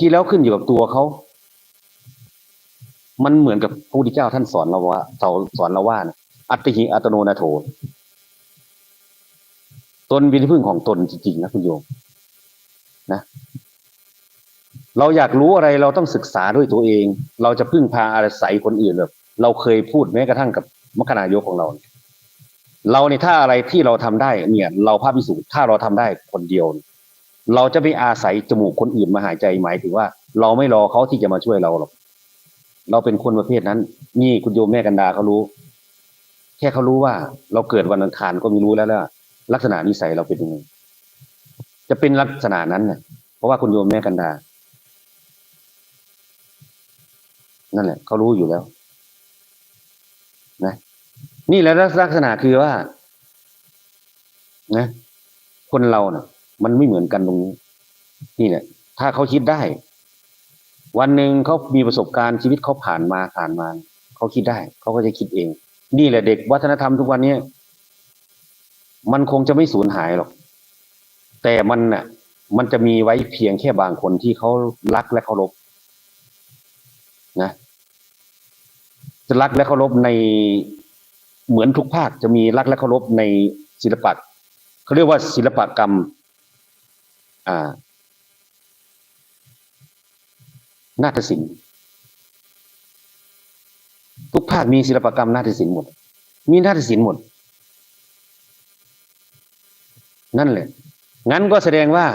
ที่แล้วขึ้นอยู่กับตัวเขา มันเหมือนกับพระพุทธเจ้าท่านสอนเราว่าสอนสอนเราว่านะอัตติหิอัตโนนาโถตนเป็นที่พึ่งของตนจริงๆนะคุณโยมนะเราอยากรู้อะไรเราต้องศึกษาด้วยตัวเอง เราจะพึ่งพาอาศัยคนอื่นแบบเราเคยพูดแม้กระทั่งกับมคณายกของเรา เราเนี่ยถ้าอะไรที่เราทำได้ เนี่ย เราภาพพิสูจน์ถ้าเราทำได้คนเดียวเเราจะไม่อาศัยจมูกคนอื่นมาหายใจหมายถึงว่า เราไม่รอเขาที่จะมาช่วยเราหรอกเราเป็นคนประเภทนั้น นี่คุณโยมแม่กันดาเขารู้ แค่เขารู้ว่า เราเกิดวันอังคารก็ม่รู้แล้วว่าลักษณะนิสัยเราเป็นยังไงจะเป็นลักษณะนั้นเนี่ยเพราะว่าคุณโยมแม่กันดา นั่นแหละเขารู้อยู่แล้ว นะ นี่แหละลักษณะคือว่า นะ คนเราเนะ่ะ มันไม่เหมือนกันตรงนี้นี่แหละถ้าเขาคิดได้ วันหนึ่งเขามีประสบการณ์ชีวิตเขาผ่านมาผ่านมาเขาคิดได้เขาก็จะคิดเอง นี่แหละเด็กวัฒนธรรมทุกวันนี้มันคงจะไม่สูญหายหรอก แต่มันน่ะ มันจะมีไว้เพียงแค่บางคนที่เขารักและเคารพนะจะรักและเคารพในเหมือนทุกภาคจะมีรักและเคารพในศิลปะเขาเรียกว่าศิลปกรรม นาฏศิลป์ทุกภาคมีศิลปกรรมนาฏศิลป์หมด มีนาฏศิลป์หมด นั่นแหละ งั้นก็แสดงว่า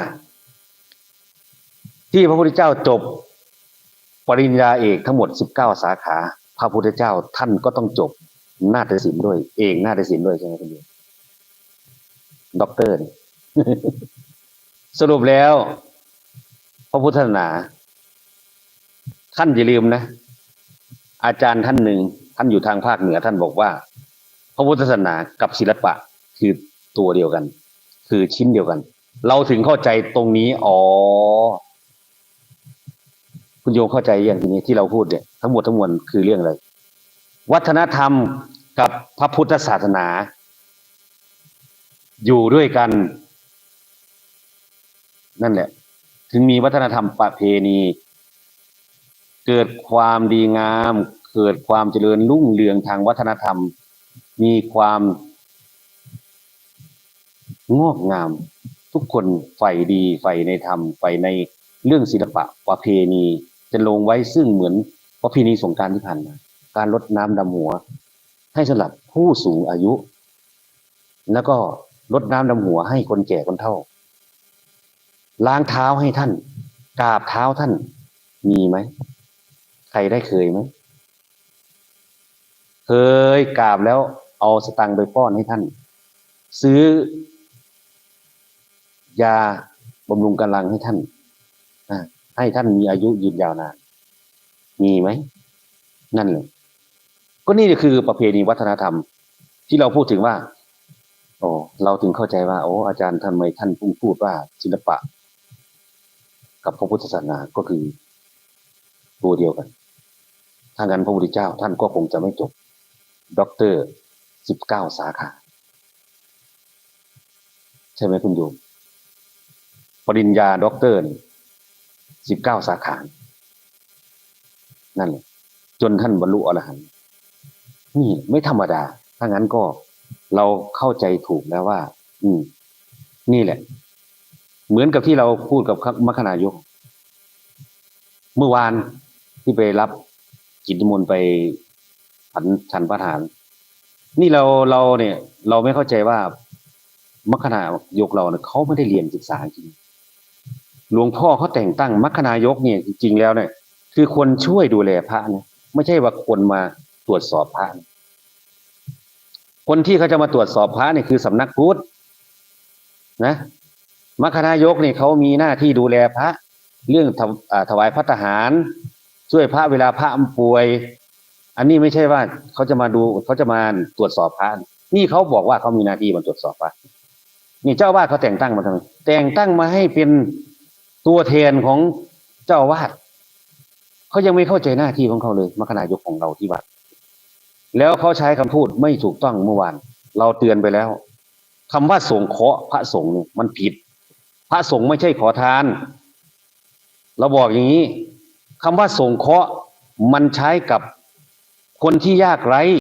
ที่พระพุทธเจ้าจบ ปริญญาเอกทั้งหมดสิบเก้าสาขา พระพุทธเจ้าท่านก็ต้องจบนาฏศิลป์ด้วย เองนาฏศิลป์ด้วยใช่ไหมคุณโยมด็อกเตอร์ สรุปแล้ว พระพุทธศาสนา ท่านอย่าลืมนะ อาจารย์ท่านหนึ่งท่านอยู่ทางภาคเหนือท่านบอกว่า พระพุทธศาสนากับศิลปะคือตัวเดียวกัน คือชิ้นเดียวกัน เราถึงเข้าใจตรงนี้อ๋อคุณโยมเข้าใจอย่างทีนี้ที่เราพูดเนี่ยทั้งหมดทั้งมวลคือเรื่องอะไร วัฒนธรรมกับพระพุทธศาสนา อยู่ด้วยกัน นั่นแหละ ถึงมีวัฒนธรรมประเพณี เกิดความดีงาม เกิดความเจริญรุ่งเรืองทางวัฒนธรรม มีความงอกงาม ทุกคนใฝ่ดีใฝ่ในธรรมใฝ่ในเรื่องศิลปะประเพณีจะลงไว้ซึ่งเหมือนประเพณีสงการที่ผ่านมาการลดน้ำดำหัว ให้สำหรับผู้สูงอายุ แล้วก็ลดน้ำดำหัวให้คนแก่คนเฒ่า ล้างเท้าให้ท่านกราบเท้าท่าน มีไหม ใครได้เคยไหม เคยกราบแล้วเอาสตังค์ไปป้อนให้ท่าน ซื้อ ยาบำรุงกำลังให้ท่านให้ท่านมีอายุยืนยาวนาน มีไหม นั่นเลยก็นี่คือประเพณีวัฒนธรรม ที่เราพูดถึงว่า โอ้เราถึงเข้าใจว่า โอ้อาจารย์ทำไมท่านพูดพูดว่าศิลปะ กับพระพุทธศาสนาก็คือตัวเดียวกัน ถ้างั้นพระพุทธเจ้าท่านก็คงจะไม่จบด็อกเตอร์สิบเก้าสาขา ใช่ไหมคุณโยม ปริญญาด็อกเตอร์สิบเก้าสาขา นั่นแหละจนท่านบรรลุอรหันต์นี่ไม่ธรรมดา ถ้างั้นก็เราเข้าใจถูกแล้วว่า อืม นี่แหละ เหมือนกับที่เราพูดกับมคณายก เมื่อวานที่ไปรับกิจมนต์ไปฉันฉันประทาน นี่เราเราเนี่ย เราไม่เข้าใจว่ามคณายกเราเนี่ยเขาไม่ได้เรียนศึกษาจริงหลวงพ่อเขาแต่งตั้งมคณายกเนี่ยจริงๆแล้วเนี่ย คือคนช่วยดูแลพระนะไม่ใช่ว่าคนมาตรวจสอบพระนะคนที่เขาจะมาตรวจสอบพระเนี่ยคือสำนักพุทธนะ มคณายกเนี่ยเขามีหน้าที่ดูแลพระ เรื่องถวอ่าถวายพระทหาร ช่วยพระเวลาพระป่วย อันนี้ไม่ใช่ว่าเขาจะมาดูเขาจะมาตรวจสอบพระ นี่เขาบอกว่าเขามีหน้าที่มาตรวจสอบพระนี่เจ้าวาดเขาแต่งตั้งมาทำไมแต่งตั้งมาให้เป็นตัวแทนของเจ้าวาดเขายังไม่เข้าใจหน้าที่ของเขาเลยมคณายกของเราที่วัดแล้วเขาใช้คำพูดไม่ถูกต้องเมื่อวาน เราเตือนไปแล้วคำว่าสงเคราะห์พระสงฆ์มันผิด ระสงฆ์ไม่ใช่ขอทาน เราบอกอย่างนี้คำว่าสงเคราะห์มันใช้กับคนที่ยากไร้